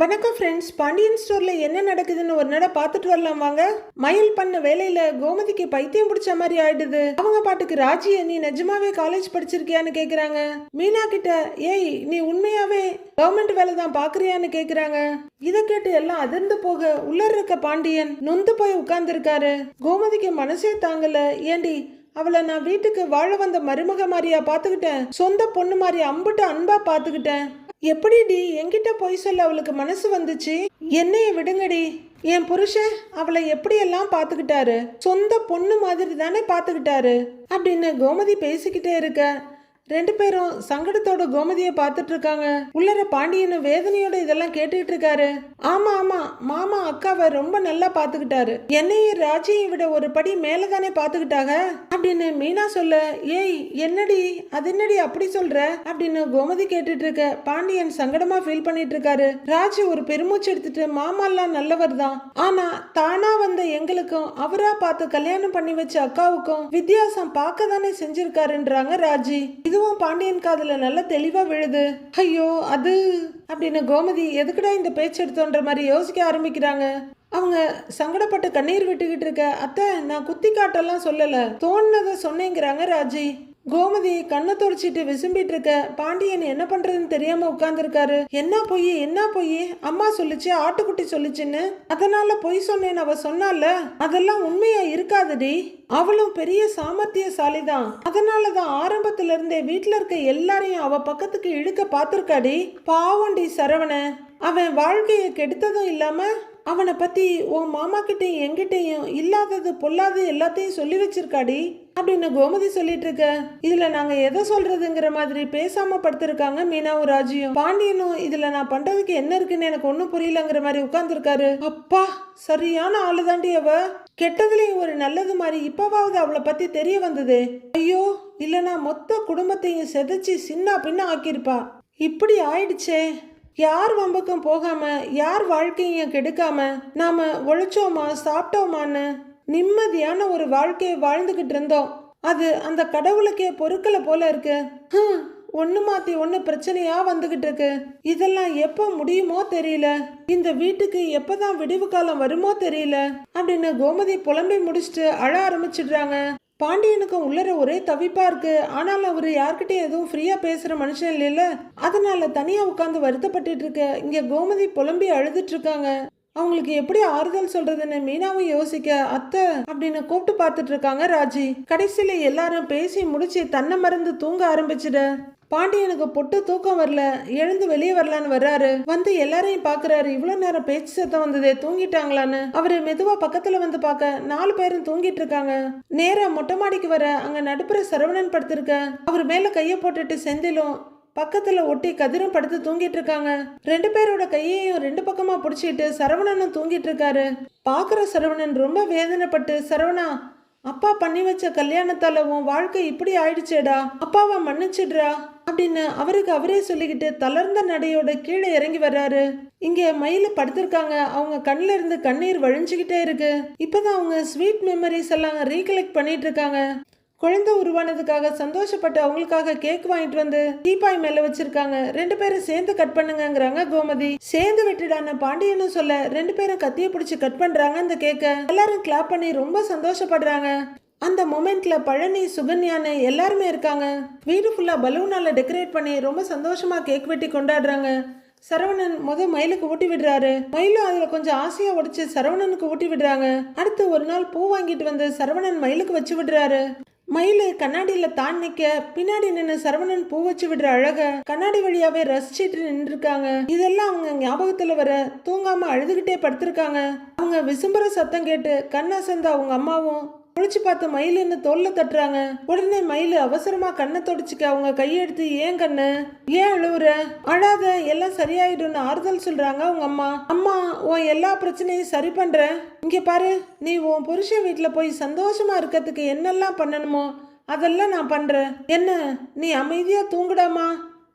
வணக்கம் ஃப்ரெண்ட்ஸ் பாண்டியன் ஸ்டோர்ல என்ன நடக்குதுன்னு ஒரு நட பார்த்துட்டு வரலாம் வாங்க. மயில் பண்ண வேலையில கோமதிக்கு பைத்தியம் பிடிச்ச மாதிரி ஆயிடுது. அவங்க பாட்டுக்கு ராஜி நீ நிஜமாவே காலேஜ் படிச்சிருக்கியான்னு கேக்குறாங்க. மீனா கிட்ட ஏய் நீ உண்மையாவே கவர்மெண்ட் வேலை தான் பாக்குறியான்னு கேக்குறாங்க. இதை கேட்டு எல்லாம் அதிர்ந்து போக உள்ள இருக்க பாண்டியன் நொந்து போய் உட்கார்ந்துருக்காரு. கோமதிக்கு மனசே தாங்கல. ஏண்டி அவளை நான் வீட்டுக்கு வாழ வந்த மருமக மாதிரியா பாத்துக்கிட்டேன் சொந்த பொண்ணு மாதிரி அம்புட்டு அன்பா பாத்துக்கிட்டேன் எப்படிடி என்கிட்ட போய் சொல்ல அவளுக்கு மனசு வந்துச்சு? என்னைய விடுங்கடி. என் புருஷன் அவளை எப்படியெல்லாம் பார்த்துக்கிட்டாரு? சொந்த பொண்ணு மாதிரி தானே பார்த்துக்கிட்டாரு? அப்படின்னு கோமதி பேசிக்கிட்டே இருக்க. ரெண்டு பேரும் சங்கடத்தோட கோமதியை பார்த்துட்டு இருக்காங்க. உள்ளர பாண்டியனும் வேதனையோட இதெல்லாம் கேட்டுக்கிட்டு இருக்காரு. ஆமா ஆமா மாமா அக்காவை ரொம்ப நல்லா பார்த்துக்கிட்டாரு. என்னையும் ராஜியை விட ஒரு படி மேல தானே பார்த்துக்கிட்டாங்க? அப்படின்னு மீனா சொல்ல ஏய் என்னடி? அது என்னடி அப்படி சொல்ற? அப்படின்னு கோமதி கேட்டுட்டு இருக்க பாண்டியன் சங்கடமா ஃபீல் பண்ணிட்டு இருக்காரு. ராஜி ஒரு பெருமூச்சு எடுத்துட்டு மாமாலாம் நல்லவர் தான். ஆனா தானா வந்த எங்களுக்கும் அவரா பார்த்து கல்யாணம் பண்ணி வச்ச அக்காவுக்கும் வித்தியாசம் பார்க்க தானே செஞ்சிருக்காருன்றாங்க ராஜி. இதுவும் பாண்டியன் காதில் நல்லா தெளிவாக விழுது. ஐயோ அது அப்படின்னு கோமதி எதுக்குடா இந்த பேச்சு எடுத்தோன்ற மாதிரி யோசிக்க ஆரம்பிக்கிறாங்க. அவங்க சங்கடப்பட்டு கண்ணீர் விட்டுக்கிட்டு இருக்க அத்தை நான் குத்தி காட்டெல்லாம் சொல்லலை. தோணுனதை சொன்னேங்கிறாங்க ராஜி. கோமதி கண்ணை தொடச்சிட்டு விசும்பிட்டு இருக்க பாண்டியன் என்ன பண்றதுன்னு தெரியாம உட்கார்ந்துருக்காரு. என்ன பொய் என்ன பொய்? அம்மா சொல்லுச்சு ஆட்டுக்குட்டி சொல்லுச்சுன்னு. அதனால பொய் சொன்னேன்னு அவ சொன்னால அதெல்லாம் உண்மையா இருக்காதுடி. அவளும் பெரிய சாமர்த்தியசாலி தான் அதனாலதான் ஆரம்பத்துல இருந்தே வீட்டுல இருக்க எல்லாரையும் அவ பக்கத்துக்கு இழுக்க பார்த்துருக்காடி. பாவண்டி சரவண. அவன் வாழ்க்கையை கெடுத்ததும் இல்லாம அவனை பத்தி உன் மாமா கிட்டையும் எங்கிட்டையும் இல்லாதது பொல்லாதது எல்லாத்தையும் சொல்லி வச்சிருக்காடி. அப்படின்னு கோமதி சொல்லிட்டு இருக்க? இதுல நாங்க எதை சொல்றதுங்கிற மாதிரி பேசாம படுத்திருக்காங்க மீனாவும் ராஜியும். பாண்டியனும் இதுல நான் பண்றதுக்கு என்ன இருக்குன்னு எனக்கு ஒண்ணும் புரியலங்கிற மாதிரி உட்கார்ந்துருக்காரு. அப்பா சரியான ஆளு தாண்டி அவ. கெட்டதுலயும் ஒரு நல்லது மாதிரி இப்பவாவது அவளை பத்தி தெரிய வந்தது. ஐயோ இல்லனா மொத்த குடும்பத்தையும் செதைச்சி சின்ன பின்ன ஆக்கியிருப்பா. இப்படி ஆயிடுச்சே. யார் வம்புக்கும் போகாம யார் வாழ்க்கையும் கெடுக்காம நாம உழைச்சோமா சாப்பிட்டோமான்னு. நிம்மதியான ஒரு வாழ்க்கையை வாழ்ந்துகிட்டு இருந்தோம். அது அந்த கடவுளுக்கே பொருட்களை போல இருக்கு. ஹம், ஒண்ணு மாத்தி ஒண்ணு பிரச்சனையா வந்துகிட்டு இருக்கு. இதெல்லாம் எப்ப முடியுமோ தெரியல. இந்த வீட்டுக்கு எப்பதான் விடிவு காலம் வருமோ தெரியல. அப்படின்னு கோமதி புலம்பி முடிச்சுட்டு அழ ஆரம்பிச்சிடுறாங்க. பாண்டியனுக்கும் உள்ளர ஒரே தவிப்பா இருக்கு. ஆனாலும் அவரு யார்கிட்டயும் எதுவும் ஃப்ரீயா பேசுற மனுஷன் இல்லைல்ல. அதனால தனியா உட்காந்து வருத்தப்பட்டு இருக்க. இங்க கோமதி புலம்பி அழுதுட்டு இருக்காங்க. அவங்களுக்கு எப்படி ஆறுதல் சொல்றதுன்னு மீனாவும் யோசிக்க அத்தை அப்படின்னு கூப்பிட்டு பார்த்துட்டு இருக்காங்க ராஜி. கடைசியில எல்லாரும் பேசி முடிச்சு தன்னை மறந்து தூங்க ஆரம்பிச்சிட. பாண்டியனுக்கு பொட்டு தூக்கம் வரல எழுந்து வெளியே வரலான்னு வர்றாரு. வந்து எல்லாரையும் பாக்குறாரு. இவ்வளவு நேரம் பேச்சு சத்தம் வந்ததே தூங்கிட்டாங்களான்னு. அவரு மெதுவா பக்கத்துல வந்து பார்க்க நாலு பேரும் தூங்கிட்டு இருக்காங்க. நேரா மொட்டை மாடிக்கு வர அங்க நடுப்புற சரவணன் படுத்திருக்க. அவர் மேல கைய போட்டுட்டு செந்திலும் பக்கத்துல ஒட்டி கதிரும் படுத்து தூங்கிட்டு இருக்காங்க. ரெண்டு பேரோட கையையும் ரெண்டு பக்கமா பிடிச்சிட்டு சரவணனும் தூங்கிட்டு இருக்காரு. பாக்குற சரவணன் ரொம்ப வேதனைப்பட்டு சரவணா அப்பா பண்ணி வச்ச கல்யாணத்தால உன் வாழ்க்கை இப்படி ஆயிடுச்சேடா. அப்பாவை மன்னிச்சிடுறா. அப்படின்னு அவருக்கு அவரே சொல்லிக்கிட்டு தளர்ந்த நடையோட கீழே இறங்கி வர்றாரு. இங்க மயில படுத்திருக்காங்க. அவங்க கண்ணுல இருந்து கண்ணீர் வழிஞ்சுக்கிட்டே இருக்கு. இப்பதான் அவங்க ஸ்வீட் மெமரிஸ் எல்லாம் ரீகலெக்ட் பண்ணிட்டு இருக்காங்க. குழந்தை உருவானதுக்காக சந்தோஷப்பட்டு அவங்களுக்காக கேக் வாங்கிட்டு வந்து தீபாய் மேல வச்சிருக்காங்க. ரெண்டு பேரும் சேர்ந்து கட் பண்ணுங்கிறாங்க கோமதி. சேர்ந்து விட்டுடான பாண்டியனும் சொல்ல ரெண்டு பேரும் கத்திய பிடிச்சி கட் பண்றாங்க அந்த கேக்க. எல்லாரும் கிளாப் பண்ணி ரொம்ப சந்தோஷப்படுறாங்க. அந்த மொமெண்ட்ல பழனி சுகன்யான்னு எல்லாருமே இருக்காங்க. வீடு ஃபுல்லா பலூனால டெக்கரேட் பண்ணி ரொம்ப சந்தோஷமா கேக் வெட்டி கொண்டாடுறாங்க. சரவணன் முத மயிலுக்கு ஊட்டி விடுறாரு. மயிலும் அதுல கொஞ்சம் ஆசையா உடைச்சு சரவணனுக்கு ஊட்டி விடுறாங்க. அடுத்து ஒரு நாள் பூ வாங்கிட்டு வந்து சரவணன் மயிலுக்கு வச்சு விடுறாரு. மயில் கண்ணாடியில தான் நிக்க. பின்னாடி நின்று சரவணன் பூ வச்சு விடுற அழக கண்ணாடி வழியாவே ரசிச்சிட்டு நின்றுருக்காங்க. இதெல்லாம் அவங்க ஞாபகத்துல வர தூங்காம அழுதுகிட்டே படுத்திருக்காங்க. அவங்க விசும்புற சத்தம் கேட்டு கண்ணாசந்தா அவங்க அம்மாவும் முழிச்சு பார்த்து என்ன தோல்ல தட்டுறாங்க? உடனே மயில் அவசரமா கண்ணை தொடச்சிக்க அவங்க கையெடுத்து ஏன் கண்ணு? ஏன் அழுவுற? அழாத எல்லாம் சரியாயிடும்னு ஆறுதல் சொல்றாங்க அவங்க அம்மா. அம்மா உன் எல்லா பிரச்சனையும் சரி பண்ற? இங்க பாரு நீ உன் புருஷன் வீட்டுல போய் சந்தோஷமா இருக்கிறதுக்கு என்னெல்லாம் பண்ணணுமோ அதெல்லாம் நான் பண்றேன். என்ன? நீ அமைதியா தூங்குடாமா?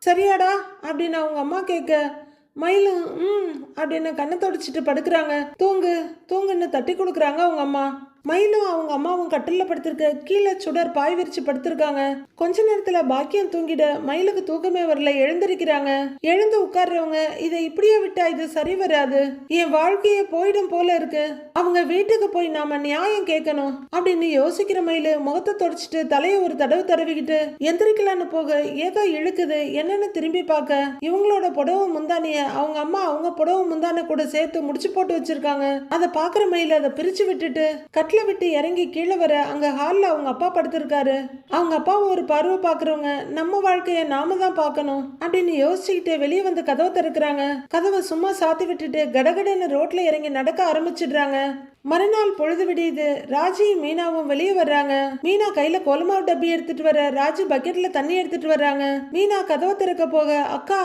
சரியாடா அப்படின்னு அவங்க அம்மா கேட்க மயிலும் ம் அப்படின்னு கண்ணை தொடச்சிட்டு படுக்கிறாங்க. தூங்கு தூங்குன்னு தட்டி கொடுக்குறாங்க அவங்க அம்மா. மயிலும் அவங்க அம்மாவும் கட்டில படுத்திருக்க கீழே சுடர் பாய் விரிச்சு படுத்திருக்காங்க. கொஞ்ச நேரத்துல பாக்கியம் தூங்கிட மயிலுக்கு தூக்கமே வரல எழுந்திருக்கிறாங்க. எழுந்து உட்கார்றவங்க இதை இப்படியே விட்டா இது சரி வராது. என் வாழ்க்கையே போயிடும் போல இருக்கு. அவங்க வீட்டுக்கு போய் நாம நியாயம் கேட்கணும். அப்படின்னு யோசிக்கிற மயிலு முகத்தை தொடச்சிட்டு தலையை ஒரு தடவை தடவிக்கிட்டு எந்திரிக்கலான்னு போக ஏதோ இழுக்குது. என்னன்னு திரும்பி பார்க்க. இவங்களோட புடவை முந்தானிய அவங்க அம்மா அவங்க புடவை முந்தானை கூட சேர்த்து முடிச்சு போட்டு வச்சிருக்காங்க. அதை பாக்குற மயில அதை பிரிச்சு விட்டுட்டு கட்டில் விட்டு இறங்கி கீழே வர அங்கே ஹாலில் அவங்க அப்பா படுத்திருக்காரு. அவங்க அப்பா ஒரு பார்வை பார்க்குறவங்க நம்ம வாழ்க்கையை நாம தான் பார்க்கணும் அப்படின்னு யோசிச்சுக்கிட்டு வெளியே வந்து கதவை திறக்கிறாங்க. கதவை சும்மா சாத்தி விட்டுட்டு கடகடன்னு ரோட்ல இறங்கி நடக்க ஆரம்பிச்சிடுறாங்க. மறுநாள் பொழுது விடியுது. ராஜியும் மீனாவும் வெளியே வர்றாங்க. மீனா கையில கோலமாவு டப்பி எடுத்துட்டு வர ராஜு பக்கெட்ல தண்ணி எடுத்துட்டு வர்றாங்க. மீனா கதவை திறக்க போக அக்கா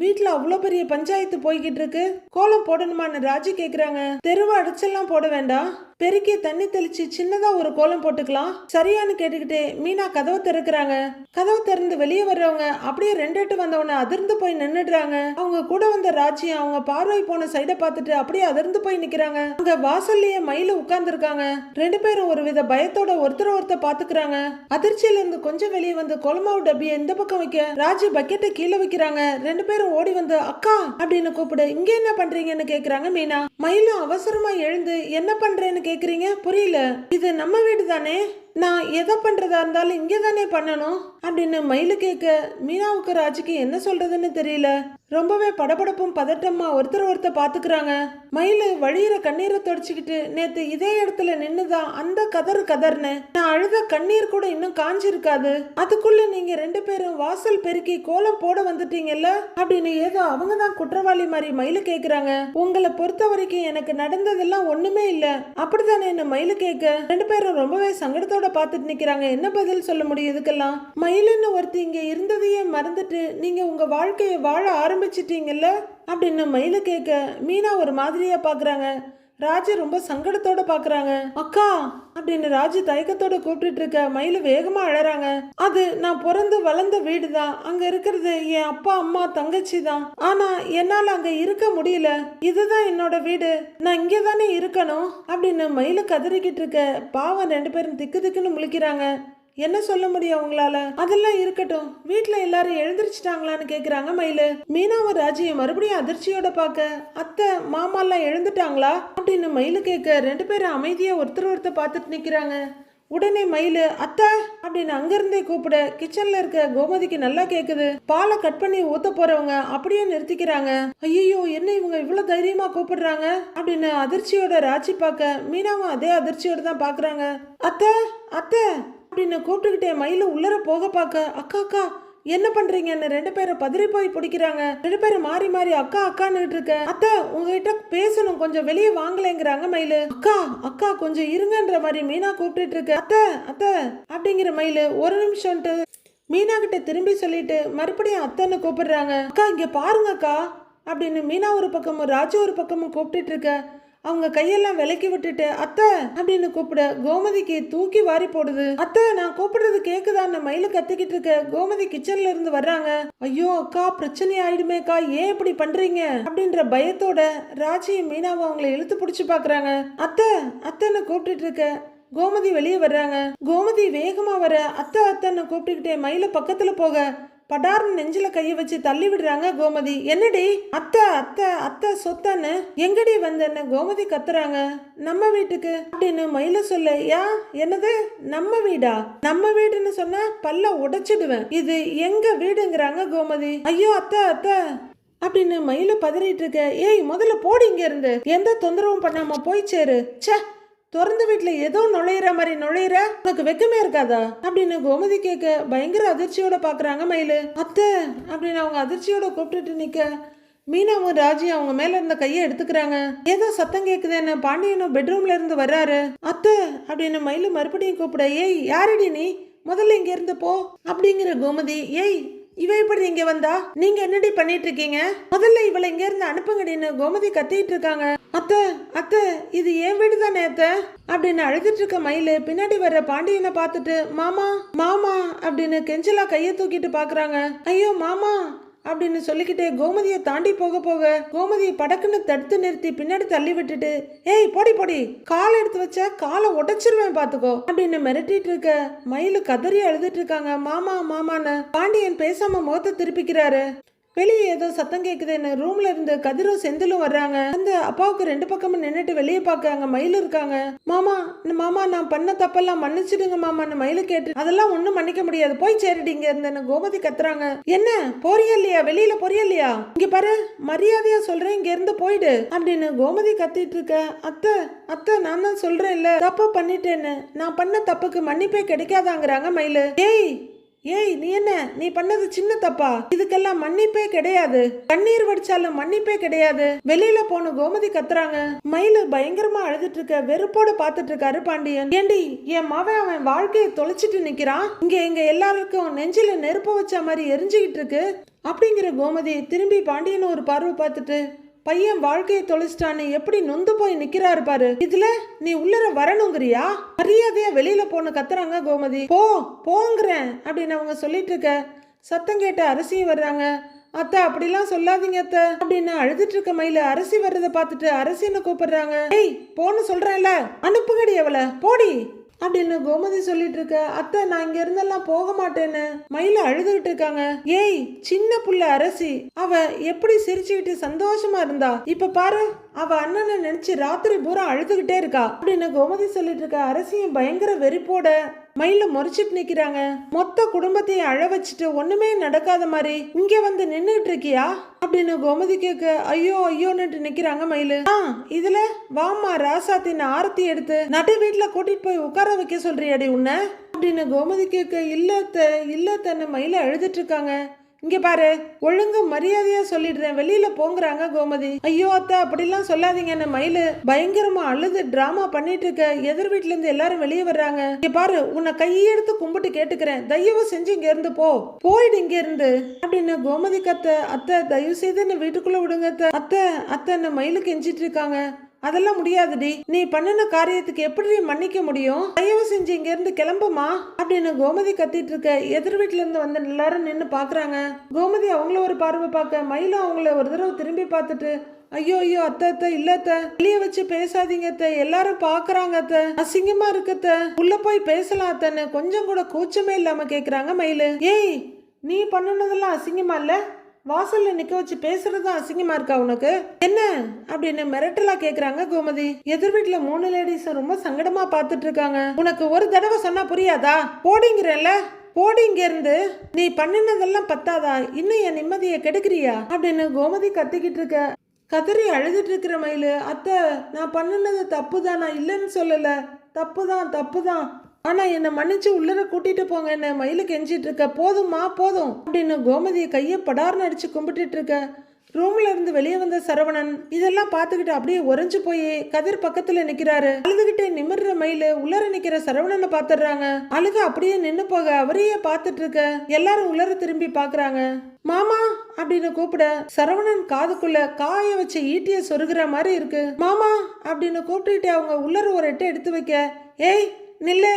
வீட்டில் அவ்வளோ பெரிய பஞ்சாயத்து போய்கிட்டு இருக்கு. கோலம் போடணுமான்னு ராஜி கேக்குறாங்க. தெருவை அடைச்செல்லாம் போட வேண்டாம். பெருக்கி தண்ணி தெளிச்சு சின்னதா ஒரு கோலம் போட்டுக்கலாம். சரியான்னு கேட்டுக்கிட்டே மீனா கதவை திறக்கிறாங்க. கதவை திறந்து வெளியே வர்றவங்க அப்படியே ரெண்டு எட்டு வந்தவன அதிர்ந்து போய் நின்னுடுறாங்க. அவங்க கூட வந்த ராஜி அவங்க பார்வை போன சைட பார்த்துட்டு அப்படியே அதிர்ந்து போய் நிக்கிறாங்க. அங்க வாசல்லயே மயில உட்கார்ந்துருக்காங்க. ரெண்டு பேரும் ஒரு வித பயத்தோட ஒருத்தர் ஒருத்தர் பாத்துக்கிறாங்க அதிர்ச்சியில இருந்து கொஞ்சம் வெளியே வந்து கொலமாவு டப்பியை இந்த பக்கம் வைக்க ராஜி பக்கெட்டை கீழே வைக்கிறாங்க. ரெண்டு பேரும் ஓடி வந்து அக்கா! அப்படின்னு கூப்பிடு இங்க என்ன பண்றீங்கன்னு கேக்குறாங்க மீனா. மயிலும் அவசரமா எழுந்து என்ன பண்றேன்னு கேட்குறீங்க புரியல. இது நம்ம வீடு தானே? நான் எதை பண்றதா இருந்தாலும் இங்கே தானே பண்ணணும் அப்படின்னு மயிலு கேட்க மீனாவுக்கு ராஜுக்கு என்ன சொல்றதுன்னு தெரியல. ரொம்பவே படபடப்பும் பதட்டமா ஒருத்தர் ஒருத்தர் பார்த்துக்கிறாங்க. மயிலு வழியிற கண்ணீரை தொடச்சிக்கிட்டு நேற்று இதே இடத்துல நின்றுதான் அந்த கதறு கதர்னு நான் அழுத கண்ணீர் கூட இன்னும் காஞ்சிருக்காது. அதுக்குள்ள நீங்க ரெண்டு பேரும் வாசல் பெருக்கி கோலம் போட வந்துட்டீங்கல்ல? அப்படின்னு ஏதோ அவங்க தான் குற்றவாளி மாதிரி மயிலு கேட்குறாங்க உங்களை பொறுத்த வரைக்கும் எனக்கு நடந்ததெல்லாம் ஒண்ணுமே அப்படி தானே என்ன மயிலு கேட்க ரெண்டு பேரும் ரொம்பவே சங்கடத்தோட பார்த்துட்டு நிக்கிறாங்க. என்ன பதில் சொல்ல முடியும் இதுக்கெல்லாம்? மயிலுன்னு ஒருத்தி இங்க இருந்ததையே மறந்துட்டு நீங்க உங்க வாழ்க்கையை வாழ ஆரம்பிச்சிட்டீங்கல்ல? அப்படின்னு மயிலை கேட்க மீனா ஒரு மாதிரியா பாக்குறாங்க ராஜு ரொம்ப சங்கடத்தோட பாக்குறாங்க. அக்கா அப்படின்னு ராஜு தயக்கத்தோட கூப்பிட்டு இருக்க மயிலு வேகமா அழறாங்க. அது நான் பிறந்து வளர்ந்த வீடு தான் அங்க இருக்கிறது என் அப்பா அம்மா தங்கச்சி தான். ஆனா என்னால அங்க இருக்க முடியல. இதுதான் என்னோட வீடு. நான் இங்கே தானே இருக்கணும் அப்படின்னு மயில கதறிக்கிட்டு இருக்க பாவம் ரெண்டு பேரும் திக்கு திக்குன்னு முழிக்கிறாங்க. என்ன சொல்ல முடியும் அவங்களால? அதெல்லாம் இருக்கட்டும். வீட்டுல எல்லாரும் எழுந்திருச்சிட்டாங்களான்னு கேக்குறாங்க மயிலு. மீனாவும் ராஜியை மறுபடியும் அதிர்ச்சியோட பார்க்க அத்தை மாமா எல்லாம் எழுந்துட்டாங்களா? அப்படின்னு மயிலு கேட்க ரெண்டு பேரும் அமைதியா ஒருத்தர் ஒருத்தர் பார்த்துட்டு நிக்கிறாங்க. உடனே மயிலு அத்தை! அப்படின்னு அங்கிருந்தே கூப்பிட கிச்சன்ல இருக்க கோமதிக்கு நல்லா கேக்குது. பாலை கட் பண்ணி ஊத்த போறவங்க அப்படியே நிறுத்திக்கிறாங்க. ஐயோ என்ன இவங்க இவ்வளவு தைரியமா கூப்பிடுறாங்க? அப்படின்னு அதிர்ச்சியோட ராஜி பார்க்க மீனாவும் அதே அதிர்ச்சியோட தான் பாக்குறாங்க. அத்தை அத்தை! அப்படின்னு கூப்பிட்டுக்கிட்டே மயில உள்ளர போக பார்க்க அக்கா அக்கா என்ன பண்றீங்கன்னு ரெண்டு பேரும் பதறி போய் பிடிக்கிறாங்க. ரெண்டு பேரும் மாறி மாறி அக்கா அக்கான்னு இருக்க. அத்தை உங்ககிட்ட பேசணும். கொஞ்சம் வெளியே வாங்கலைங்கிறாங்க மயிலு. அக்கா அக்கா கொஞ்சம் இருங்கன்ற மாதிரி மீனா கூப்பிட்டு இருக்க. அத்தை அத்தை அப்படிங்கிற மயிலு ஒரு நிமிஷம்ட்டு மீனா கிட்ட திரும்பி சொல்லிட்டு மறுபடியும் அத்தைன்னு கூப்பிடுறாங்க. அக்கா இங்க பாருங்க அக்கா அப்படின்னு மீனா ஒரு பக்கமும் ராஜு ஒரு பக்கமும் கூப்பிட்டு இருக்க. அவங்க கையெல்லாம் விலக்கி விட்டுட்டு அத்தை அப்படின்னு கூப்பிட கோமதிக்கு தூக்கி வாரி போடுது. அத்தை நான் கூப்பிடுறது கேக்குதான்னு மயில கத்திக்கிட்டு இருக்க. கோமதி கிச்சன்ல இருந்து வர்றாங்க. ஐயோ அக்கா பிரச்சனை ஆயிடுமேக்கா ஏன் இப்படி பண்றீங்க? அப்படின்ற பயத்தோட ராஜியும் மீனாவும் அவங்கள இழுத்து பிடிச்சு பாக்குறாங்க. அத்தை அத்தைன்னு கூப்பிட்டுட்டு இருக்க. கோமதி வெளியே வர்றாங்க. கோமதி வேகமா வர அத்தை அத்தைன்னு கூப்பிட்டுக்கிட்டே மயில பக்கத்துல போக. படார்னு நெஞ்சில கையை வச்சு தள்ளி விடுறாங்க கோமதி. என்னடி? அத்தை அத்தை அத்தை சொத்தன்னு. எங்கடி வந்தன்னு கோமதி கத்துறாங்க. நம்ம வீட்டுக்கு அப்படின்னு மயில சொல்ல. யா என்னது? நம்ம வீடா? நம்ம வீடுன்னு சொன்னா பல்ல உடைச்சிடுவேன். இது எங்க வீடுங்கிறாங்க கோமதி. ஐயோ அத்தை அத்தை. அப்படின்னு மயில பதறிட்டு இருக்க. ஏய் முதல்ல போடி இங்க இருந்து எந்த தொந்தரவும் பண்ணாம போய் சேரு. சே திறந்த வீட்டுல ஏதோ நுழையிற மாதிரி நுழையிற? உனக்கு வெக்கமே இருக்காதா? அப்படின்னு கோமதி கேட்க பயங்கர அதிர்ச்சியோட பாக்குறாங்க மயிலு. அத்தை அப்படின்னு அவங்க அதிர்ச்சியோட கூப்பிட்டுட்டு நிக்க மீனாவும் ராஜி அவங்க மேல இருந்த கையை எடுத்துக்கிறாங்க. ஏதோ சத்தம் கேக்குதுன்னு பாண்டியனும் பெட்ரூம்ல இருந்து வர்றாரு. அத்தை அப்படின்னு மயிலு மறுபடியும் கூப்பிட ஏய் யாரடி நீ? முதல்ல இங்க இருந்து போ. அப்படிங்கிற கோமதி ஏய் இவ இப்படி இங்க வந்தா? நீங்க என்னடி பண்ணிட்டு இருக்கீங்க முதல்ல இவளை இங்க இருந்து அனுப்புங்கடின்னு கோமதி கத்திட்டு இருக்காங்க அத்தை அத்தை இது என் வீடு தானே அத்த? அப்படின்னு அழுதுட்டு இருக்க மயிலு பின்னாடி வர்ற பாண்டியனை பார்த்துட்டு மாமா மாமா அப்படின்னு கெஞ்சலா கையை தூக்கிட்டு பாக்குறாங்க. ஐயோ மாமா அப்படின்னு சொல்லிக்கிட்டே கோமதியை தாண்டி போக போக கோமதியை படக்குன்னு தடுத்து நிறுத்தி பின்னாடி தள்ளி விட்டுட்டு ஏய் பொடி பொடி. கால் எடுத்து வச்சா காலை உடைச்சிருவேன் பாத்துக்கோ அப்படின்னு மிரட்டிட்டு இருக்க மயிலு கதறி அழுதுட்டு இருக்காங்க. மாமா மாமான்னு. பாண்டியன் பேசாம முகத்தை திருப்பிக்கிறாரு. வெளியே ஏதோ சத்தம் கேக்குதுன்னு ரூம்ல இருந்து கதிரும் செந்திலும் வர்றாங்க. அந்த அப்பாவுக்கு ரெண்டு பக்கமும் நின்னுட்டு வெளியே பார்க்காங்க மயில் இருக்காங்க. மாமா இந்த மாமா நான் பண்ண தப்பெல்லாம் மன்னிச்சிடுங்க மாமான்னு மயிலு கேட்டு. அதெல்லாம் ஒன்றும் மன்னிக்க முடியாது. போய் சேரிடி இங்க இருந்தேன்னு கோமதி கத்துறாங்க. என்ன போறியா இல்லையா? வெளியில போறியா இல்லையா? இங்க பாரு மரியாதையா சொல்றேன் இங்க இருந்து போயிடு அப்படின்னு கோமதி கத்திட்டு இருக்க. அத்தை அத்தை நான் தான் சொல்றேன் இல்ல தப்பு பண்ணிட்டேன்னு. நான் பண்ண தப்புக்கு மன்னிப்பே கிடைக்காதாங்கிறாங்க மயிலு. ஏய் ஏய் நீ என்ன? நீ பண்ணது சின்ன தப்பா? இதுக்கெல்லாம் மன்னிப்பே கிடையாது. கண்ணீர் வடிச்சாலும் மன்னிப்பே கிடையாது. வெளியில போன கோமதி கத்துறாங்க. மயிலு பயங்கரமா அழுதுட்டு இருக்க வெறுப்போட பாத்துட்டு இருக்காரு பாண்டியன். ஏண்டி என் மவன் அவன் வாழ்க்கையை தொலைச்சிட்டு நிக்கிறான்? இங்க எங்க எல்லாருக்கும் நெஞ்சில நெருப்பு வச்ச மாதிரி எரிஞ்சுக்கிட்டு இருக்கு. அப்படிங்கிற கோமதி திரும்பி பாண்டியன் ஒரு பார்வை பார்த்துட்டு பையன் வாழ்க்கையை தொலைச்சிட்டான்னு எப்படி நொந்து போய் நிக்கிறாரு பாரு. இதுல நீ உள்ளர வரணுங்கிறியா? மரியாதையா வெளியில போன கத்துறாங்க கோமதி. போ போங்கிறேன் அப்படின்னு அவங்க சொல்லிட்டு இருக்க. சத்தம் கேட்ட அரசியும் வர்றாங்க. அத்தை அப்படிலாம் சொல்லாதீங்க அத்தை அப்படின்னு அழுதுட்டு இருக்க மயில அரசி வர்றதை பார்த்துட்டு அரசின்னு கூப்பிடுறாங்க. ஏய் போன்னு சொல்றேன்ல அனுப்புங்கடி அவளை. போடி. அப்படின்னு கோமதி சொல்லிட்டு இருக்க அத்தை நான் இங்க இருந்தெல்லாம் போக மாட்டேன்னு மயில அழுதுகிட்டு இருக்காங்க. ஏய் சின்ன புள்ள அரசி அவ எப்படி சிரிச்சுக்கிட்டு சந்தோஷமா இருந்தா? இப்ப பாரு அவ அண்ணனை நினைச்சு ராத்திரி பூரா அழுதுகிட்டே இருக்கா. அப்படின்னு கோமதி சொல்லிட்டு இருக்க அரசியும் பயங்கர வெறிப்போட மயில முறைச்சிட்டு நிக்கிறாங்க. மொத்த குடும்பத்தையும் அழ வச்சுட்டு ஒண்ணுமே நடக்காத மாதிரி இங்க வந்து நின்னுட்டு இருக்கியா அப்படின்னு கோமதி கேட்க ஐயோ ஐயோன்னுட்டு நிக்கிறாங்க மயிலு. ஆ இதுல வாமா ராசாத்தின் ஆரத்தி எடுத்து நடு வீட்டுல கூட்டிட்டு போய் உட்கார வைக்க சொல்றியாடி உன்னை? அப்படின்னு கோமதி கேட்க இல்லத்த இல்லத்தன்னு மயில அழுதுட்டு இருக்காங்க. இங்க பாரு ஒழுங்கு மரியாதையா சொல்லிடுறேன். வெளியில போங்கிறாங்க கோமதி. ஐயோ அத்தை அப்படிலாம் சொல்லாதீங்கன்னு மயிலு. பயங்கரமா அழுது டிராமா பண்ணிட்டு இருக்க. எதிர் வீட்டுல இருந்து எல்லாரும் வெளியே வர்றாங்க. இங்க பாரு உன்னை கையெடுத்து கும்பிட்டு கேட்டுக்கிறேன். தயவு செஞ்சு இங்க இருந்து போ. போயிடு இங்க இருந்து. அப்படின்னு கோமதி கத்த அத்தை தயவு செய்து என்ன வீட்டுக்குள்ள விடுங்க அத்தை. அத்தை என்ன மயிலு கெஞ்சிட்டு இருக்காங்க. அதெல்லாம் முடியாதுடி. நீ பண்ணின காரியத்துக்கு எப்படி மன்னிக்க முடியும்? தயவு செஞ்சு இங்க இருந்து கிளம்புமா? அப்படின்னு கோமதி கத்திட்டு இருக்க எதிர் வீட்டுல இருந்து வந்து எல்லாரும் நின்னு பாக்குறாங்க. கோமதி அவங்கள ஒரு பார்வை பார்க்க மயிலும் அவங்கள ஒரு தடவை திரும்பி பார்த்துட்டு ஐயோ ஐயோ அத்தை அத்தை இல்ல அத்தை. வெளிய வச்சு பேசாதீங்க அத்தை. எல்லாரும் பாக்குறாங்க அத்தை. அசிங்கமா இருக்கத்த உள்ள போய் பேசலாம் அத்தன்னு கொஞ்சம் கூட கூச்சமே இல்லாம கேக்குறாங்க மயிலு. ஏய் நீ பண்ணுனதெல்லாம் அசிங்கமா இல்ல? வாசல்ல நிக்க வச்சு பேசுறதும் அசிங்கமா இருக்கா உனக்கு? என்ன? அப்படின்னு மிரட்டலா கேக்குறாங்க கோமதி. எதிர் வீட்டுல மூணு லேடிஸ் ரொம்ப சங்கடமா பாத்துட்டு இருக்காங்க. உனக்கு ஒரு தடவை சொன்னா புரியாதா? போடிங்கிறல்ல போடி இங்கேருந்து. நீ பண்ணினதெல்லாம் பத்தாதா? இன்னும் என் நிம்மதியை கெடுக்கிறியா? அப்படின்னு கோமதி கத்திக்கிட்டு இருக்க. கதறி அழுதுட்டு இருக்கிற மயிலு அத்தை நான் பண்ணினது தப்பு தான் நான் இல்லைன்னு சொல்லல. தப்பு தான் தப்பு தான் ஆனா என்னை மன்னிச்சு உள்ளர கூட்டிட்டு போங்க. என்ன மயில கெஞ்சிட்டு இருக்க. போதும்மா போதும். அப்படின்னு கோமதியை கையை படார்னு அடிச்சு கும்பிட்டுட்டு இருக்க. ரூம்ல இருந்து வெளியே வந்த சரவணன் இதெல்லாம் பார்த்துக்கிட்டு அப்படியே உறைஞ்சு போய் கதிர் பக்கத்துல நிக்கிறாரு. அழுதுகிட்டே நிமிர்ற மயிலு உள்ளர நிக்கிற சரவணனை பாத்துடுறாங்க அழுக அப்படியே நின்னு போக அவரையே பார்த்துட்டு இருக்க. எல்லாரும் உள்ளர திரும்பி பாக்குறாங்க மாமா அப்படின்னு கூப்பிட சரவணன் காதுக்குள்ள காய வச்ச ஈட்டிய சொருகிற மாதிரி இருக்கு. மாமா அப்படின்னு கூப்பிட்டுட்டு அவங்க உள்ளர ஒரு எட்டை எடுத்து வைக்க. ஏய் நில்லு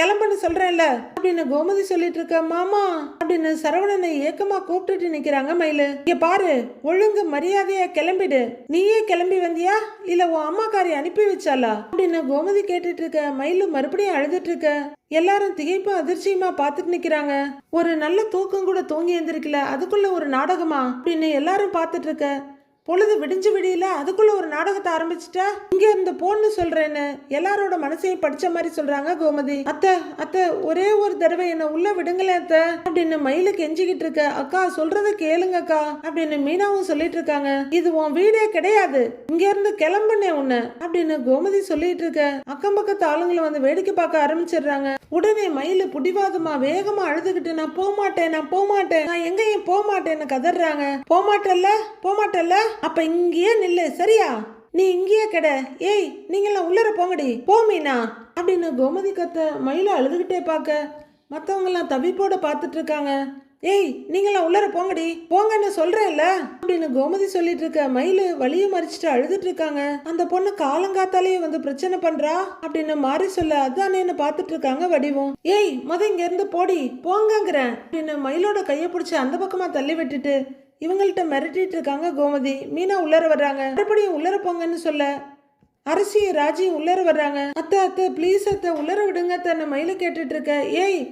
கிளம்புன்னு சொல்கிறேன்ல அப்படின்னு கோமதி சொல்லிட்டு இருக்க மாமா அப்படின்னு சரவணனை ஏக்கமா கூப்பிட்டுட்டு நிக்கிறாங்க மயிலு. இங்க பாரு ஒழுங்கு மரியாதையா கிளம்பிடு. நீயே கிளம்பி வந்தியா? இல்ல உன் அம்மாக்காரி அனுப்பி வச்சாலா அப்படின்னு கோமதி கேட்டுட்டு இருக்க மயிலு மறுபடியும் அழுதுட்டு இருக்க எல்லாரும் திகைப்பும் அதிர்ச்சியுமா பார்த்துட்டு நிக்கிறாங்க. ஒரு நல்ல தூக்கம் கூட தூங்கி எந்திருக்கல அதுக்குள்ள ஒரு நாடகமா? அப்படின்னு எல்லாரும் பார்த்துட்டு இருக்க பொழுது விடிஞ்சு விடியல அதுக்குள்ள ஒரு நாடகத்தை ஆரம்பிச்சிட்டா? இங்க இருந்து போன்னு சொல்றேன்னு எல்லாரோட மனசையும் படிச்ச மாதிரி சொல்றாங்க கோமதி. அத்தை அத்தை ஒரே ஒரு தடவை என்ன உள்ள விடுங்களேன் அத்தை. அப்படின்னு மயில கெஞ்சிக்கிட்டு இருக்க அக்கா சொல்றத கேளுங்க அக்கா அப்படின்னு மீனாவும் சொல்லிட்டு இருக்காங்க. இது உன் வீடே கிடையாது. இங்க இருந்து கிளம்புனே உன்ன அப்படின்னு கோமதி சொல்லிட்டு இருக்க. அக்கம் பக்கத்து ஆளுங்களை வந்து வேடிக்கை பார்க்க ஆரம்பிச்சிடுறாங்க. உடனே மயில புடிவாதமா வேகமா அழுதுகிட்டு நான் போக மாட்டேன் நான் போக மாட்டேன் நான் எங்கேயும் போக மாட்டேன்னு கதறாங்க. போக மாட்டேல்ல போக அப்ப இங்கேயே நில்லு சரியா? நீ இங்கேயே கிட. ஏய் நீங்களாம் உள்ளர போங்கடி. போ மீனா. அப்படின்னு கோமதி கத்த மயில அழுதுகிட்டே பார்க்க மற்றவங்கெல்லாம் தவிப்போட பார்த்துட்டு இருக்காங்க. ஏய் நீங்களாம் உள்ளர போங்கடி. போங்கன்னு சொல்றேன்ல? அப்படின்னு கோமதி சொல்லிட்டு இருக்க மயிலு வலிய மறிச்சிட்டு அழுதுட்டு இருக்காங்க. அந்த பொண்ணு காலங்காத்தாலேயே வந்து பிரச்சனை பண்றா? அப்படின்னு மாறி சொல்ல அதானேன்னு பார்த்துட்டு இருக்காங்க வடிவம். ஏய் முத இங்க இருந்து போடி. போங்கங்கிறேன். அப்படின்னு மயிலோட கையை பிடிச்சி அந்த பக்கமா தள்ளி விட்டுட்டு இவங்கள்ட்ட மிரட்டிட்டு இருக்காங்க கோமதி. மீனா உள்ளர வர்றாங்க. மறுபடியும் உள்ளர போங்கன்னு சொல்ல. அரசியும் ராஜியும் உள்ளர வர்றாங்க. அத்தை அத்தை ப்ளீஸ் அத்தை உள்ளர விடுங்க அத்தை நான் மயில கேட்டுட்டு இருக்க. ஏய்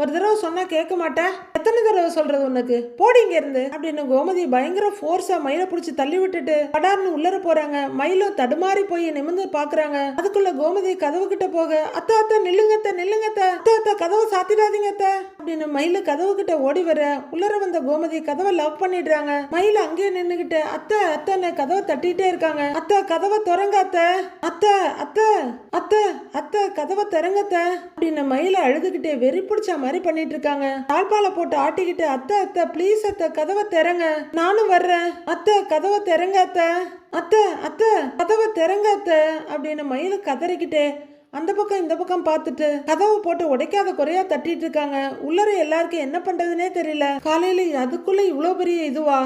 ஒரு தடவை சொன்னா கேட்க மாட்டேன் எத்தனை தடவை சொல்றது உனக்கு? போடி இங்க இருந்து அப்படின்னு கோமதி பயங்கர ஃபோர்ஸா மயில புடிச்சு தள்ளி விட்டுட்டு படார்னு உள்ளர போறாங்க. மயிலும் தடுமாறி போய் நிமிர்ந்து பாக்குறாங்க. அதுக்குள்ள கோமதி கதவு கிட்ட போக அத்தை அத்தை நில்லுங்க அத்தை நில்லுங்க அத்தா அத்தை கதவை சாத்திடாதீங்க அத்தை. அப்படின்னு மயில கதவு கிட்ட ஓடி வர உள்ளர வந்த கோமதி கதவை லாக் பண்ணிடுறாங்க. மயில அங்கேயே நின்னுகிட்டு அத்தை அத்தனை கதவை தட்டிட்டே இருக்காங்க. அத்தை கதவை திறங்க அத்தை. அத்தை அத்தை அத்தை அத்தை கதவை திறங்க அத்தை. அப்படின்னு மயில அழுதுகிட்டே வெறி பிடிச்ச மாதிரி பண்ணிட்டு இருக்காங்க. தாழ்பால போட்டு ஆட்டிக்கிட்டு அத்தை அத்தை ப்ளீஸ் அத்தை கதவை திறங்க. நானும் வர்றேன். அத்தை கதவை திறங்க அத்தை. அத்தை அத்தை கதவை திறங்க அத்தை. அப்படின்னு மயில கதறிக்கிட்டே அந்த பக்கம் இந்த பக்கம் பார்த்துட்டு கதவை போட்டு உடைக்காத குறையா தட்டிட்டு இருக்காங்க. உள்ளர எல்லாருக்கும் என்ன பண்றதுனே தெரியல. காலையில அதுக்குள்ள இவ்வளோ பெரிய இதுவா?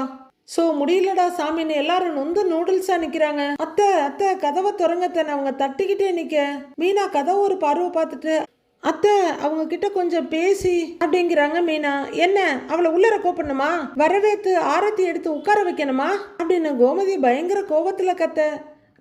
சோ முடியலடா சாமின்னு எல்லாரும் நொந்து நூடுல்ஸா நிக்கிறாங்க. அத்தை அத்தை கதவை திறங்கத்தன அவங்க தட்டிக்கிட்டே நிக்க மீனா கதவை ஒரு பார்வை பார்த்துட்டு அத்தை அவங்க கிட்ட கொஞ்சம் பேசி அப்படிங்கிறாங்க மீனா. என்ன அவளை உள்ளர கூப்பிடணுமா? வரவேத்து ஆரத்தி எடுத்து உட்கார வைக்கணுமா? அப்படின்னு கோமதி பயங்கர கோபத்துல கத்த.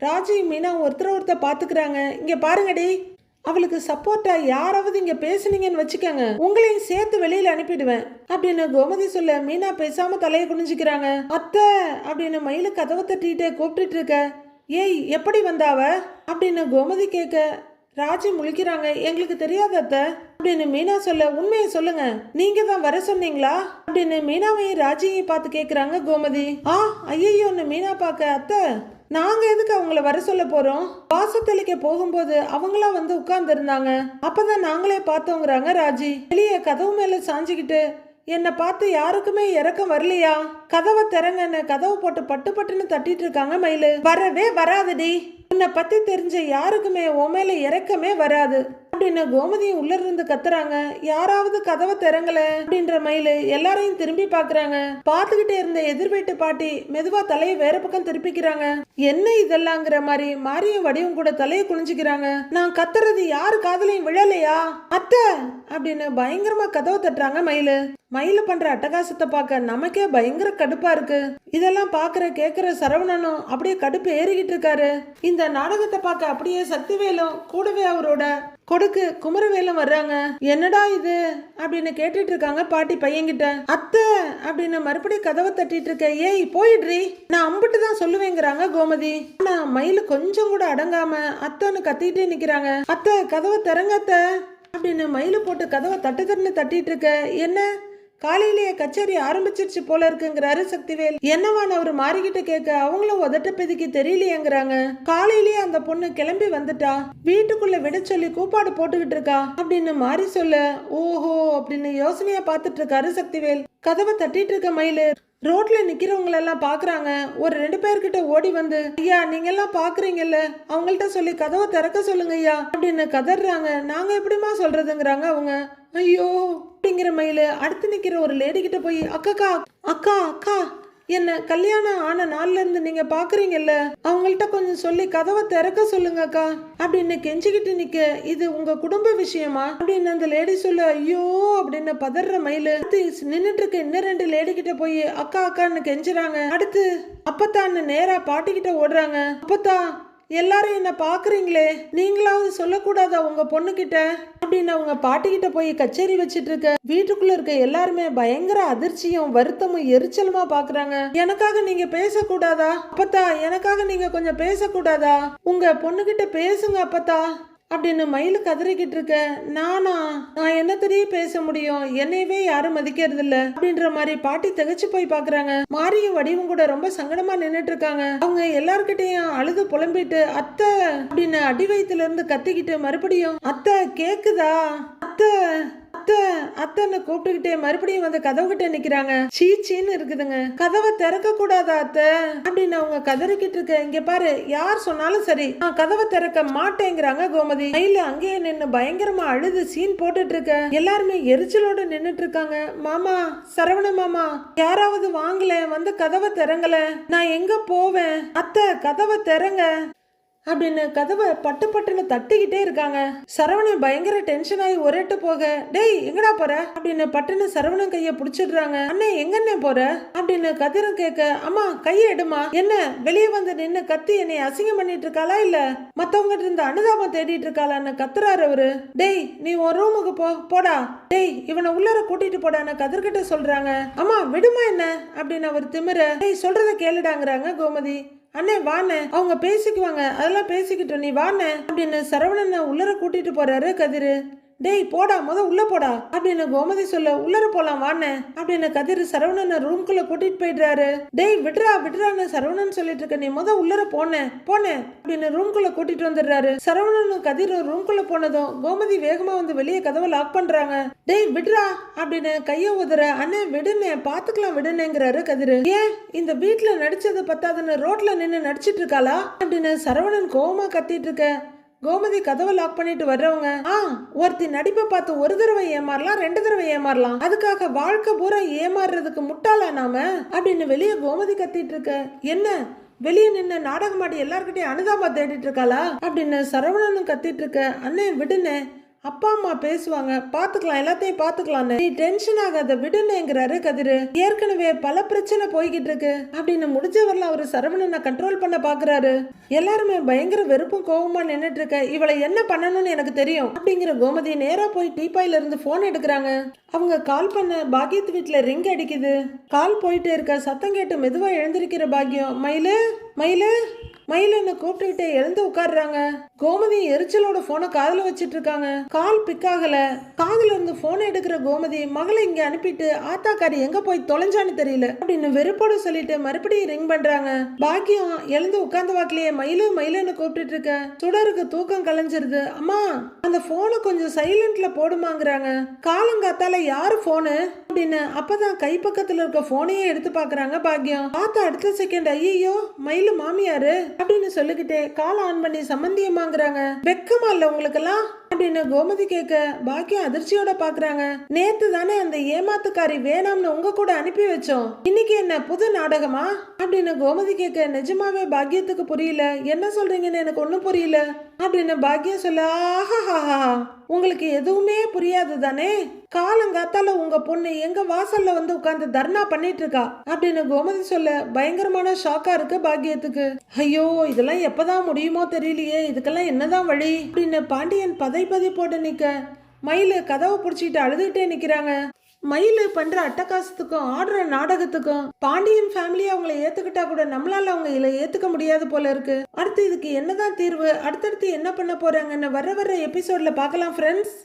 ராஜி மீனா ஒருத்தர் ஒருத்தர் பார்த்துக்கிறாங்க இங்கே பாருங்கடி. அவளுக்கு சப்போர்ட்டா யாராவது இங்க பேசுனீங்கன்னு வச்சுக்கோங்க. உங்களையும் சேர்த்து வெளியில அனுப்பிடுவேன். அப்படின்னு கோமதி சொல்ல மீனா பேசாம தலையை குனிஞ்சுக்கிறாங்க. அத்தை அப்படின்னு மயில் கதவை தட்டிட்டு கூப்பிட்டுட்டு இருக்க. ஏய் எப்படி வந்தாவ அப்படின்னு கோமதி கேட்க ராஜி முழிக்கிறாங்க. எங்களுக்கு தெரியாத அத்தை. அப்படின்னு மீனா சொல்ல உண்மையை சொல்லுங்க. நீங்க தான் வர சொன்னீங்களா? அப்படின்னு மீனாவையும் ராஜியையும் பார்த்து கேட்குறாங்க கோமதி. ஆ ஐயோன்னு மீனா பார்க்க அத்தை. நாங்கள் எதுக்கு அவங்கள வர சொல்ல போகிறோம் வாசத்தளிக்க போகும்போது அவங்களா வந்து உட்கார்ந்துருந்தாங்க. அப்போதான் நாங்களே பார்த்தோங்கிறாங்க ராஜி. வெளியே கதவு மேலே சாஞ்சுக்கிட்டு என்னை பார்த்து யாருக்குமே இறக்கம் வரலையா? கதவை திறங்கன்னு கதவை போட்டு பட்டு பட்டுன்னு தட்டிட்டு இருக்காங்க மயிலு. வரவே வராதுடி. உன்னை பத்தி தெரிஞ்ச யாருக்குமே உன் மேல இறக்கமே வராது. அப்படின்னு கோமதியும் உள்ள இருந்து கத்துறாங்க? யாராவது கதவை திறங்கல? அப்படின்ற மயிலு எல்லாரையும் திரும்பி பாக்குறாங்க. பாத்துக்கிட்டே இருந்த எதிர் வீட்டு பாட்டி மெதுவா தலையை வேற பக்கம் திருப்பிக்கிறாங்க. என்ன இதெல்லாங்கிற மாதிரி மாரியும் வடிவும் கூட தலையை குனிஞ்சுக்கிறாங்க. நான் கத்துறது யாரு காதலையும் விழலையா? அத்தை! அப்படின்னு பயங்கரமா கதவை தட்டுறாங்க மயிலு. மயிலு பண்ற அட்டகாசத்தை பார்க்க நமக்கே பயங்கர கடுப்பா இருக்கு. இதெல்லாம் பாக்குற கேக்குற சரவணனும் அப்படியே கடுப்பு ஏறிக்கிட்டு இருக்காரு. இந்த நாடகத்தை பார்க்க அப்படியே சக்திவேலும் கூடவே அவரோட கொடுக்கு குமரவேலம் வர்றாங்க. என்னடா இது? அப்படின்னு கேட்டுட்டு இருக்காங்க பாட்டி பையன்கிட்ட. அத்தை அப்படின்னு மறுபடியும் கதவை தட்டிட்டு இருக்க ஏய் போயிடுறி. நான் அம்பிட்டு தான் சொல்லுவேங்கிறாங்க கோமதி. ஆனா மயில் கொஞ்சம் கூட அடங்காம அத்தைன்னு கத்திட்டே நிக்கிறாங்க. அத்தை கதவை திறங்க அத்தை. அப்படின்னு மயில போட்டு கதவை தட்டு தட்டுன்னு தட்டிட்டு இருக்க என்ன? காலையிலேயே கச்சேரி ஆரம்பிச்சிருச்சு போல இருக்குங்கிறாரு சக்திவேல். என்னவான் அவர் மாறிக்கிட்டு கேட்க அவங்களும் உதட்ட பெதுக்கி தெரியலையேங்கிறாங்க. காலையிலேயே அந்த பொண்ணு கிளம்பி வந்துட்டா. வீட்டுக்குள்ள விட சொல்லி கூப்பாடு போட்டுக்கிட்டு இருக்கா. அப்படின்னு மாறி சொல்ல ஓஹோ அப்படின்னு யோசனையா பார்த்துட்டு இருக்காரு சக்திவேல். கதவை தட்டிட்டு இருக்க மயிலு. ரோட்ல நிக்கிறவங்களெல்லாம் பாக்குறாங்க. ஒரு ரெண்டு பேர்கிட்ட ஓடி வந்து ஐயா நீங்க எல்லாம் பாக்குறீங்கல்ல. அவங்கள்ட்ட சொல்லி கதவை திறக்க சொல்லுங்க ஐயா. அப்படின்னு கதறாங்க நாங்க எப்படிமா சொல்றதுங்கிறாங்க அவங்க. ஐயோ அப்படிங்கிற மயில் அடுத்து நிக்கிற ஒரு லேடி கிட்ட போய் அக்கா அக்கா அக்கா. என்ன கல்யாணம் ஆன நாள்ல இருந்து நீங்க பாக்குறீங்கல்ல? அவங்கள்ட்ட கொஞ்சம் சொல்லி கதவை திறக்க சொல்லுங்க அக்கா அப்படின்னு கெஞ்சிக்கிட்டு நிக்க இது உங்க குடும்ப விஷயமா? அப்படின்னு அந்த லேடி சொல்ல ஐயோ அப்படின்னு பதற மயிலு. நின்னுட்டு இருக்க இன்னும் ரெண்டு லேடி கிட்ட போய் அக்கா அக்கான்னு கெஞ்சுறாங்க. அடுத்து அப்பத்தான்னு நேரா பாட்டிக்கிட்ட ஓடுறாங்க. அப்பத்தா எல்லாரும் என்ன பாக்குறீங்களே. நீங்களாவது சொல்லக்கூடாதா உங்க பொண்ணுகிட்ட? அப்படின்னு அவங்க பாட்டிக்கிட்ட போய் கச்சேரி வச்சிட்டு இருக்க வீட்டுக்குள்ள இருக்க எல்லாருமே பயங்கர அதிர்ச்சியும் வருத்தமும் எரிச்சலுமா பாக்குறாங்க. எனக்காக நீங்க பேசக்கூடாதா அப்பத்தா? எனக்காக நீங்க கொஞ்சம் பேசக்கூடாதா? உங்க பொண்ணுகிட்ட பேசுங்க அப்பத்தா. அப்படின்னு மயில் கதறிக்கிட்டு இருக்க நானா? நான் என்ன பேச முடியும். என்னையவே யாரும் மதிக்கிறது இல்ல அப்படின்ற மாதிரி பாட்டி திகச்சு போய் பாக்குறாங்க. மாரியும் வடிவும் கூட ரொம்ப சங்கடமா நின்னுட்டு இருக்காங்க அவங்க எல்லார்கிட்டயும் அழுது புலம்பிட்டு அத்தை அப்படின்னு அடி வயித்துல இருந்து கத்திக்கிட்டு மறுபடியும் அத்தை கேக்குதா? அத்தை. அத்தை அத்தைன்னு கூப்பிட்டுக்கிட்டே மறுபடியும் வந்து கதவு கிட்ட நிக்கிறாங்க. சீச்சின்னு இருக்குதுங்க. கதவை திறக்க கூடாதா அத்தை? அப்படின்னு அவங்க கதறிக்கிட்டு இருக்க இங்க பாரு யார் சொன்னாலும் சரி நான் கதவை திறக்க மாட்டேங்கிறாங்க கோமதி. கையில அங்கேயே நின்னு பயங்கரமா அழுது சீன் போட்டுட்டு இருக்க. எல்லாருமே எரிச்சலோட நின்னுட்டு இருக்காங்க. மாமா சரவண மாமா யாராவது வாங்கல வந்து கதவை திறங்கல. நான் எங்க போவேன்? அத்தை கதவை திறங்க. அப்படின்னு கதவை பட்டு பட்டுன்னு தட்டிக்கிட்டே இருக்காங்க. சரவணன் பயங்கர டென்ஷன் ஆகி ஒரேட்டு போக டேய் எங்கடா போற? அப்படின்னு பட்டுன்னு சரவணன் கைய புடிச்சிடுறாங்க. அண்ணே எங்கண்ணே போற? அப்படின்னு கதிரும் கேட்க அம்மா கையை எடுமா? என்ன வெளியே வந்து நின்னு கத்தி என்னை அசிங்கம் பண்ணிட்டு இருக்காளா இல்ல? மத்தவங்க இருந்த அனுதாபம் தேடிட்டு இருக்காளான்னு கத்துறாரு அவரு. டேய் நீ ஒரு ரூமுக்கு போ போடா. டேய் இவனை உள்ளர கூட்டிட்டு போடான்னு கதிர்கிட்ட சொல்றாங்க. அம்மா விடுமா என்ன? அப்படின்னு அவர் திமிர டேய் சொல்றத கேளுடாங்கிறாங்க கோமதி. அண்ணே வாண்ணே. அவங்க பேசிக்குவாங்க. அதெல்லாம் பேசிக்கிட்டோம். நீ வாண்ணே. அப்படின்னு சரவணனை உள்ளர கூட்டிட்டு போறாரு கதிரு. டேய் போடா முத உள்ள போடா. அப்படின்னு கோமதி சொல்ல உள்ளர போலாம் வாண்ணே. அப்படின்னு கதிர் சரவணனை ரூம்குள்ள கூட்டிட்டு போயிடுறாரு. டேய் விடுறா விடுறான்னு சரவணன் சொல்லிட்டு இருக்க நீ முத உள்ளர போனே போனே அப்படின்னு ரூம்குள்ள கூட்டிட்டு வந்துடுறாரு. சரவணனும் கதிரும் ரூம்குள்ள போனதும் கோமதி வேகமா வந்து வெளியே கதவை லாக் பண்றாங்க. டேய் விடுறா. அப்படின்னு கைய உதற அண்ணே விடுனே பாத்துக்கலாம் விடுனேங்கிறாரு கதிரு. ஏன்? இந்த வீட்டுல நடிச்சது பத்தாதுன்னு ரோட்ல நின்னு நடிச்சிட்டு இருக்காளா? அப்படின்னு சரவணன் கோவமா கத்திட்டு இருக்க கோமதி கதவை லாக் பண்ணிட்டு வர்றவங்க ஆ ஒருத்தி நடிப்பை பார்த்து ஒரு தடவை ஏமாறலாம் ரெண்டு தடவை ஏமாறலாம். அதுக்காக வாழ்க்கை பூரா ஏமாறுறதுக்கு முட்டாளா நாம? அப்படின்னு வெளியே கோமதி கத்திட்டு இருக்க என்ன? வெளியே நின்று நாடகமாடி எல்லார்கிட்டயும் அனுதாபா தேடிட்டு இருக்காளா? அப்படின்னு சரவணனும் கத்திட்டு இருக்க அண்ணே விடுனே அப்பா அம்மா பேசுவாங்க. பாத்துக்கலாம் எல்லாத்தையும் பாத்துக்கலாம்னு நீ டென்ஷன் ஆகாத விடுனேங்கிறாரு கதிரு. ஏற்கனவே பல பிரச்சனை போய்கிட்டு இருக்கு. அப்படின்னு முடிஞ்ச அவர் சரவணனை கண்ட்ரோல் பண்ண பாக்குறாரு. எல்லாருமே பயங்கர வெறுப்பும் கோபமா நின்றுட்டு இருக்க. இவளை என்ன பண்ணணும்னு எனக்கு தெரியும். அப்படிங்கிற கோமதி நேரா போய் டீப்பாயில இருந்து போன் எடுக்கிறாங்க. அவங்க கால் பண்ண பாக்கியத்து வீட்டில் ரிங் அடிக்குது. கால் போயிட்டே இருக்க சத்தம் கேட்டு மெதுவாக எழுந்திருக்கிற பாக்கியம். மயிலு மயிலு மயிலன்னு கூப்பிட்டுக்கிட்டே எழுந்து உட்காடுறாங்க கோமதி எரிச்சலோட போனை காதில் வச்சிட்டு இருக்காங்க கால் பிக் ஆகல. காதுல இருந்து போனை எடுக்கிற கோமதி மகளை இங்க அனுப்பிட்டு ஆத்தாக்காரி எங்க போய் தொலைஞ்சான்னு தெரியல. அப்படின்னு வெறுப்போட சொல்லிட்டு மறுபடியும் ரிங் பண்றாங்க. பாக்கியம் எழுந்து உட்கார்ந்த வாக்கிலேயே மயிலு மயிலுன்னு கூப்பிட்டு இருக்க சுடருக்கு தூக்கம் கலைஞ்சிருது. அம்மா அந்த போனை கொஞ்சம் சைலண்ட்ல போடுமாங்கிறாங்க. காலங்காத்தால யாரு போனு அப்படின்னு. அப்பதான் கை பக்கத்துல இருக்க போனையே எடுத்து பாக்குறாங்க பாக்கியம் பார்த்த அடுத்த செகண்ட் ஐயோ மயிலு மாமியாரு? அப்படின்னு சொல்லிக்கிட்டே கால் ஆன் பண்ணி சம்பந்தியமாங்கிறாங்க வெக்கமா இல்ல உங்களுக்கு எல்லாம் அப்படின்னு கோமதி கேட்க பாக்கியம் அதிர்ச்சியோட பாக்குறாங்க. நேத்து தானே அந்த ஏமாத்துக்காரி வேணாம்னு உங்க கூட அனுப்பி வச்சோம். இன்னைக்கு என்ன புது நாடகமா? அப்படின்னு கோமதி கேட்க நிஜமாவே பாக்கியத்துக்கு புரியல. என்ன சொல்றீங்கன்னு எனக்கு ஒண்ணும் புரியல. அப்படின்னு பாக்கியம் சொல்ல ஆஹா உங்களுக்கு எதுவுமே புரியாது தானே? காலங்காத்தால உங்க பொண்ணு எங்க வாசல்ல வந்து உட்கார்ந்து தர்ணா பண்ணிட்டு இருக்கா? அப்படின்னு கோமதி சொல்ல பயங்கரமான ஷாக்கா இருக்கு பாக்கியத்துக்கு. ஐயோ இதெல்லாம் எப்பதான் முடியுமோ தெரியலையே இதுக்கெல்லாம் என்னதான் வழி? அப்படின்னு பாண்டியன் பதை பதை போட்டு நிக்க. மயில கதவை பிடிச்சிட்டு அழுதுகிட்டே நிக்கிறாங்க. மயிலு பண்ற அட்டகாசத்துக்கும் ஆடுற நாடகத்துக்கும் பாண்டியன் ஃபேமிலி அவங்கள ஏத்துக்கிட்டா கூட நம்மளால அவங்க இதை ஏத்துக்க முடியாது போல இருக்கு. அடுத்து இதுக்கு என்னதான் தீர்வு? அடுத்தடுத்து என்ன பண்ண போறாங்கன்னு வர வர எபிசோட்ல பார்க்கலாம் ஃப்ரெண்ட்ஸ்